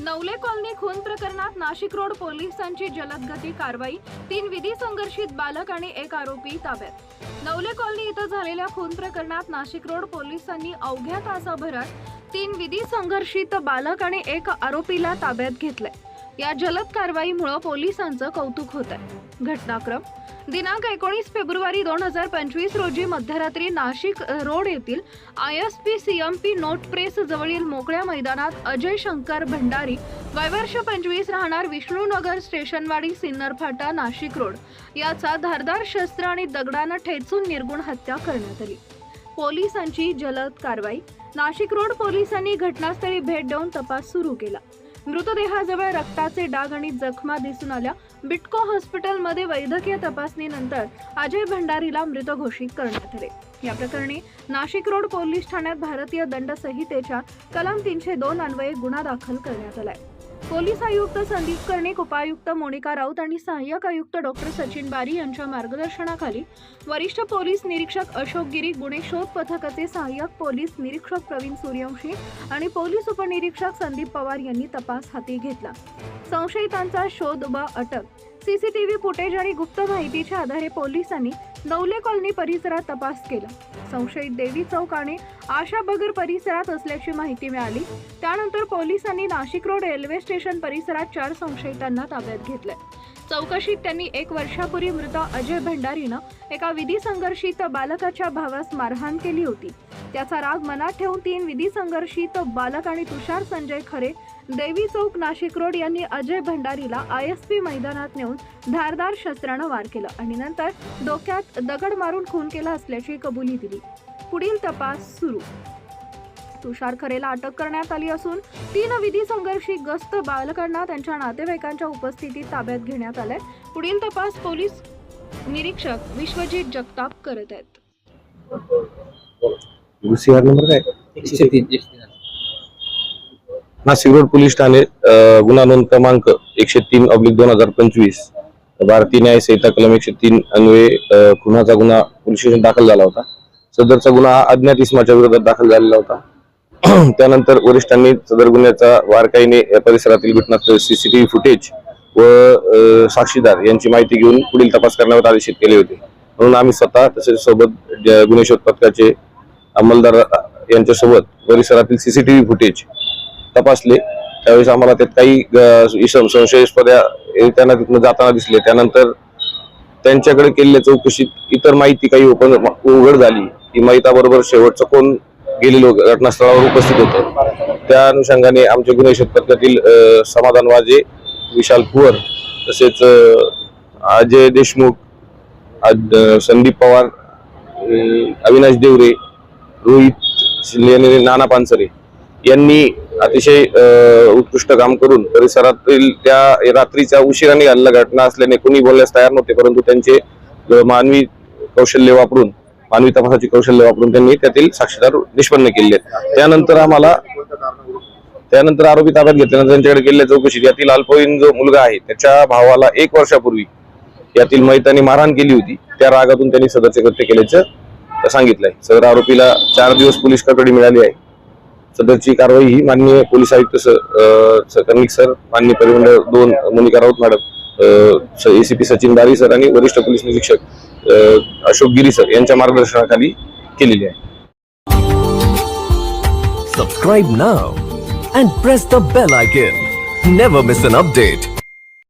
Navale colony खून प्रकरणात Nashik road पोलिसांची जलदगती कारवाई तीन विधी संघर्षित बालक आणि एक आरोपी ताब्यात. नवले कॉलनी इथं झालेल्या खून प्रकरणात नाशिक रोड पोलिसांनी अवघ्या तासाभरात तीन विधी संघर्षित बालक आणि एक आरोपीला ताब्यात घेतलंय. या जलद कारवाईमुळे पोलिसांचं कौतुक होत आहे घटनाक्रम दिनांक एकोणीस फेब्रुवारी दोन हजार पंचवीस रोजी मध्यरात्री नाशिक रोड येथील I S P C M P note press जवळील मोकळ्या मैदानात अजय शंकर भंडारी वयवर्ष पंचवीस राहणार विष्णूनगर स्टेशनवाडी सिन्नर फाटा नाशिक रोड. याचा धारदार शस्त्र आणि दगडानं ठेचून निर्गुण हत्या करण्यात आली. पोलिसांची जलद कारवाई. नाशिक रोड पोलिसांनी घटनास्थळी भेट देऊन तपास सुरू केला. मृतदेहाजवळ रक्ताचे डाग आणि जखमा दिसून आल्या. बिटको हॉस्पिटलमध्ये वैद्यकीय तपासणीनंतर अजय भंडारीला मृत घोषित करण्यात आले. या प्रकरणी नाशिक रोड पोलीस ठाण्यात भारतीय दंड संहितेच्या कलम तीनशे दोन अन्वये गुन्हा दाखल करण्यात आलाय. पोलीस आयुक्त संदीप कर्णिक उपायुक्त मोनिका राऊत आणि सहाय्यक आयुक्त डॉक्टर सचिन बारी यांच्या मार्गदर्शनाखाली वरिष्ठ पोलीस निरीक्षक अशोक गिरी गुन्हे शोध पथकाचे सहाय्यक पोलीस निरीक्षक प्रवीण सूर्यवंशी आणि पोलीस उपनिरीक्षक संदीप पवार यांनी तपास हाती घेतला. संशयितांचा शोध व अटक. सीसीटीव्ही फुटेज आणि गुप्त माहितीच्या आधारे पोलिसांनी नवले कॉलनी परिसरात तपास केला. संशयित देवी चौक आणि आशा बगर परिसरात असल्याची माहिती मिळाली. त्यानंतर पोलिसांनी नाशिक रोड रेल्वे स्टेशन परिसरात चार संशयितांना ताब्यात घेतलंय. चौकशीत त्यांनी एक वर्षापूर्वी मृत अजय भंडारीनं एका विधी संघर्षित बालकाच्या भावास मारहाण केली होती. त्याचा राग मनात ठेवून तीन विधी संघर्षित बालक आणि तुषार संजय खरे देवी चौक नाशिक रोड यांनी अजय भंडारीला आय एस पी मैदानात नेऊन धारदार शस्त्रानं वार केलं आणि नंतर डोक्यात दगड मारून खून केला असल्याची कबुली दिली. पुढील तपास सुरू. तुषार खरेला अटक करण्यात आली असून तीन विधी संघर्षी गस्त बालकांना त्यांच्या नातेवाईकांच्या उपस्थितीत ताब्यात घेण्यात आलंय. पुढील तपास पोलीस निरीक्षक विश्वजित जगताप करत आहेत. सीआर नंबर काय? एकशे तीन. एकशे तीन. नाशिक रोड पोलीस ठाणे गुन्हा नोंद क्रमांक एकशे तीन ऑब्लिक दोन हजार पंचवीस. भारतीय न्याय संहिता कलम एकशे तीन अन्वये खुनाचा गुन्हा पोलीस स्टेशन दाखल झाला होता. सदरचा गुन्हा हा अज्ञात इसमाच्या विरोधात दाखल झालेला होता. त्यानंतर वरिष्ठांनी सदर गुन्ह्याचा वारकाईने या परिसरातील घटना सीसीटीव्ही फुटेज व साक्षीदार यांची माहिती घेऊन पुढील तपास करण्यावर आदेशित केले होते. म्हणून आम्ही स्वतः तसेच सोबत गुन्हे शोध पथकाचे अंमलदार यांच्यासोबत परिसरातील सीसीटीव्ही फुटेज तपासले. त्यावेळेस आम्हाला त्यात काही इसम संशयास्पद त्यांना तिथनं जाताना दिसले. त्यानंतर त्यांच्याकडे केलेल्या चौकशीत इतर माहिती काही ओपन उघड झाली. की महिताबरोबर शेवटचं कोण गेलेलो घटनास्थळावर उपस्थित होतं. त्या अनुषंगाने आमच्या गुन्हे शेतकऱ्यातील समाधान वाजे विशाल कुवर तसेच अजय देशमुख आज- संदीप पवार अविनाश देवरे रोहित नाना पानसरे यांनी अतिशय उत्कृष्ट काम करून परिसरातील त्या रात्रीच्या उशिराने घाललेल्या घटना असल्याने कोणी बोलण्यास तयार नव्हते परंतु त्यांचे मानवी कौशल्य वापरून मानवी तपासाची कौशल्य वापरून त्यांनी त्यातील साक्षीदार निष्पन्न केले. त्यानंतर आम्हाला त्यानंतर आरोपी ताब्यात घेतल्यानंतर त्यांच्याकडे केलेल्या चौकशीत यातील अल्पवयीन जो मुलगा आहे त्याच्या भावाला एक वर्षापूर्वी यातील महितांनी मारहाण केली होती. त्या रागातून त्यांनी सदरचे कृत्य केल्याचं सांगितलंय. सदर आरोपीला चार दिवस पोलीस कस्टडी मिळाली आहे. सदरची कारवाई ही माननीय पोलीस आयुक्त कर्णिक सर माननीय परिमंडळ दोन Monika Raut madam ACP Sachin Dari sir आणि वरिष्ठ पोलीस निरीक्षक अशोक गिरी सर यांच्या मार्गदर्शनाखाली केलेली आहे. Subscribe now and press the bell icon never miss an update